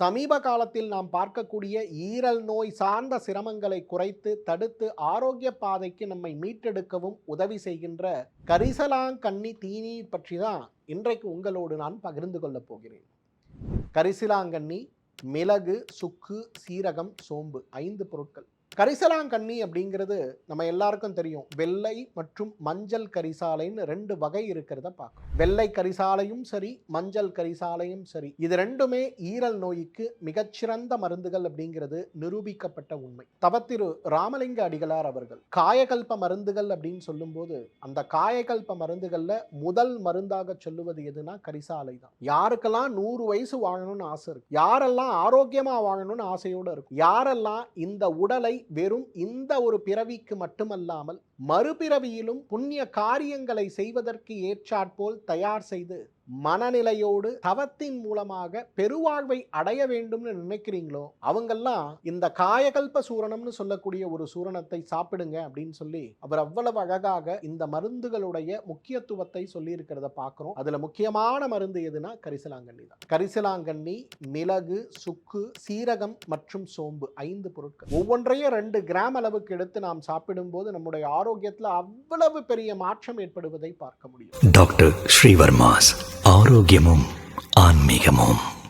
சமீப காலத்தில் நாம் பார்க்கக்கூடிய ஈரல் நோய் சார்ந்த சிரமங்களை குறைத்து தடுத்து ஆரோக்கிய பாதைக்கு நம்மை மீட்டெடுக்கவும் உதவி செய்கின்ற கரிசலாங்கண்ணி தீநீர் பற்றி தான் இன்றைக்கு உங்களோடு நான் பகிர்ந்து கொள்ளப் போகிறேன். கரிசலாங்கண்ணி மிளகு சுக்கு சீரகம் சோம்பு ஐந்து பொருட்கள். கரிசலாங்கண்ணி அப்படிங்கிறது நம்ம எல்லாருக்கும் தெரியும். வெள்ளை மற்றும் மஞ்சள் கரிசாலைன்னு ரெண்டு வகை இருக்கிறத பார்க்கும் வெள்ளை கரிசாலையும் சரி மஞ்சள் கரிசாலையும் சரி இது ரெண்டுமே ஈரல் நோய்க்கு மிகச்சிறந்த மருந்துகள் அப்படிங்கிறது நிரூபிக்கப்பட்ட உண்மை. தவத்திரு ராமலிங்க அடிகளார் அவர்கள் காயகல்ப மருந்துகள் அப்படின்னு சொல்லும்போது அந்த காயகல்ப மருந்துகளில் முதல் மருந்தாக சொல்லுவது எதுனா கரிசாலை தான். யாருக்கெல்லாம் நூறு வயசு வாழணும்னு ஆசை இருக்கு யாரெல்லாம் ஆரோக்கியமாக வாழணும்னு ஆசையோடு இருக்கும் யாரெல்லாம் இந்த உடலை வெறும் இந்த ஒரு பிறவிக்கு மட்டுமல்லாமல் மறுபிறவியிலும் புண்ணிய காரியங்களை செய்வதற்கு ஏற்றாற்போல் தயார் செய்து மனநிலையோடு தவத்தின் மூலமாக பெருவாழ்வை அடைய வேண்டும்னு நினைக்கிறீங்களோ அவங்கெல்லாம் இந்த காயகல்ப சூரணம்னு சொல்லக்கூடிய ஒரு சூரணத்தை சாப்பிடுங்க அப்படின்னு சொல்லி அவர் அவ்வளவு அழகாக இந்த மருந்துகளுடைய முக்கியத்துவத்தை சொல்லி இருக்கிறத அதில் முக்கியமான மருந்து எதுனா கரிசலாங்கண்ணி தான். கரிசலாங்கண்ணி மிளகு சுக்கு சீரகம் மற்றும் சோம்பு ஐந்து பொருட்கள். ஒவ்வொன்றையும் ரெண்டு கிராம் அளவுக்கு எடுத்து நாம் சாப்பிடும்போது நம்முடைய ஆரோக்கியத்தில் அவ்வளவு பெரிய மாற்றம் ஏற்படுவதை பார்க்க முடியும். டாக்டர் ஸ்ரீவர்மாஸ். ஆரோக்கியமும் ஆன்மீகமும்.